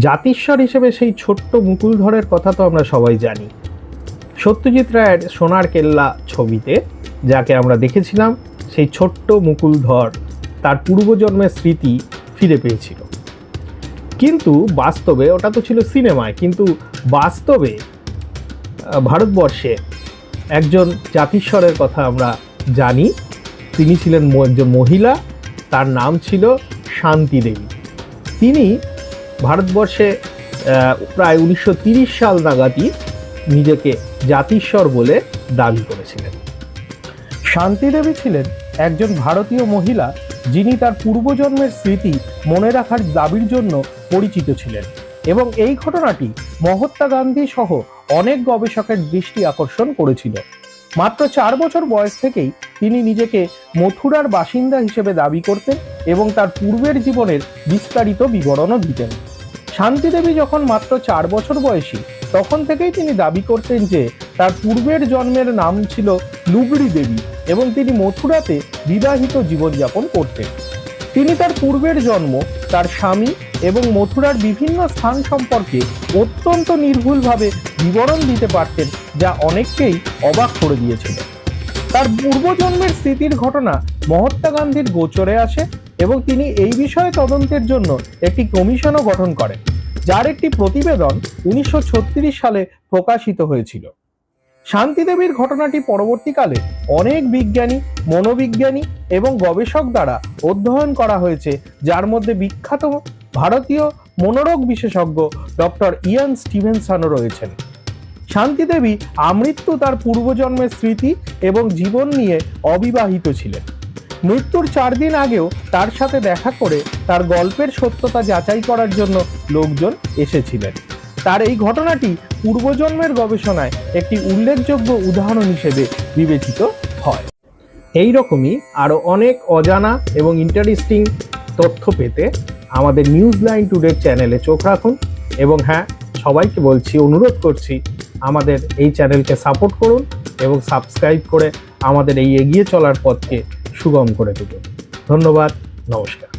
জাতিস্বর হিসেবে সেই ছোট্ট মুকুলধরের কথা তো আমরা সবাই জানি। সত্যজিৎ রায়ের সোনার কেল্লা ছবিতে, যাকে আমরা দেখেছিলাম, সেই ছোট্ট মুকুলধর তার পূর্বজন্মের স্মৃতি ফিরে পেয়েছিল। কিন্তু বাস্তবে ওটা তো ছিল সিনেমায়, কিন্তু বাস্তবে ভারতবর্ষে একজন জাতিস্বরের কথা আমরা জানি। তিনি ছিলেন একজন মহিলা, তার নাম ছিল শান্তি দেবী। তিনি ভারতবর্ষে প্রায় উনিশশো সাল নাগাদই নিজেকে জাতিস্বর বলে দাবি করেছিলেন। শান্তিদেবী ছিলেন একজন ভারতীয় মহিলা যিনি তার পূর্বজন্মের স্মৃতি মনে রাখার দাবির জন্য পরিচিত ছিলেন এবং এই ঘটনাটি মহাত্মা গান্ধী সহ অনেক গবেষকের দৃষ্টি আকর্ষণ করেছিল। মাত্র চার বছর বয়স থেকেই তিনি নিজেকে মথুরার বাসিন্দা হিসেবে দাবি করতেন এবং তার পূর্বের জীবনের বিস্তারিত বিবরণও দিতেন। শান্তিদেবী যখন মাত্র চার বছর বয়সী, তখন থেকেই তিনি দাবি করতেন যে তার পূর্বের জন্মের নাম ছিল লুগড়ি দেবী এবং তিনি মথুরাতে বিবাহিত জীবনযাপন করতেন। তিনি তার পূর্বের জন্ম, তার স্বামী এবং মথুরার বিভিন্ন স্থান সম্পর্কে অত্যন্ত নির্ভুলভাবে বিবরণ দিতে পারতেন, যা অনেককেই অবাক করে দিয়েছিল। তার পূর্বজন্মের স্মৃতির ঘটনা মহাত্মা গান্ধীর গোচরে আসে এবং তিনি এই বিষয়ে তদন্তের জন্য একটি কমিশনও গঠন করেন, যার একটি প্রতিবেদন উনিশশো ছত্রিশ সালে প্রকাশিত হয়েছিল। শান্তিদেবীর ঘটনাটি পরবর্তীকালে অনেক বিজ্ঞানী, মনোবিজ্ঞানী এবং গবেষক দ্বারা অধ্যয়ন করা হয়েছে, যার মধ্যে বিখ্যাত ভারতীয় মনোরোগ বিশেষজ্ঞ ডক্টর ইয়ান স্টিভেনসনও রয়েছেন। শান্তিদেবী আমৃত্যু তার পূর্বজন্মের স্মৃতি এবং জীবন নিয়ে অবিবাহিত ছিলেন। মৃত্যুর চার দিন আগেও তার সাথে দেখা করে তার গল্পের সত্যতা যাচাই করার জন্য লোকজন এসেছিলেন। তার এই ঘটনাটি পূর্বজন্মের গবেষণায় একটি উল্লেখযোগ্য উদাহরণ হিসেবে বিবেচিত হয়। এই রকমই আরও অনেক অজানা এবং ইন্টারেস্টিং তথ্য পেতে আমাদের নিউজ লাইন টুডের চ্যানেলে চোখ রাখুন এবং হ্যাঁ সবাইকে বলছি, অনুরোধ করছি আমাদের এই চ্যানেলকে সাপোর্ট করুন এবং সাবস্ক্রাইব করে আমাদের এই এগিয়ে চলার পথকে সুগম করে দেবে ধন্যবাদ নমস্কার।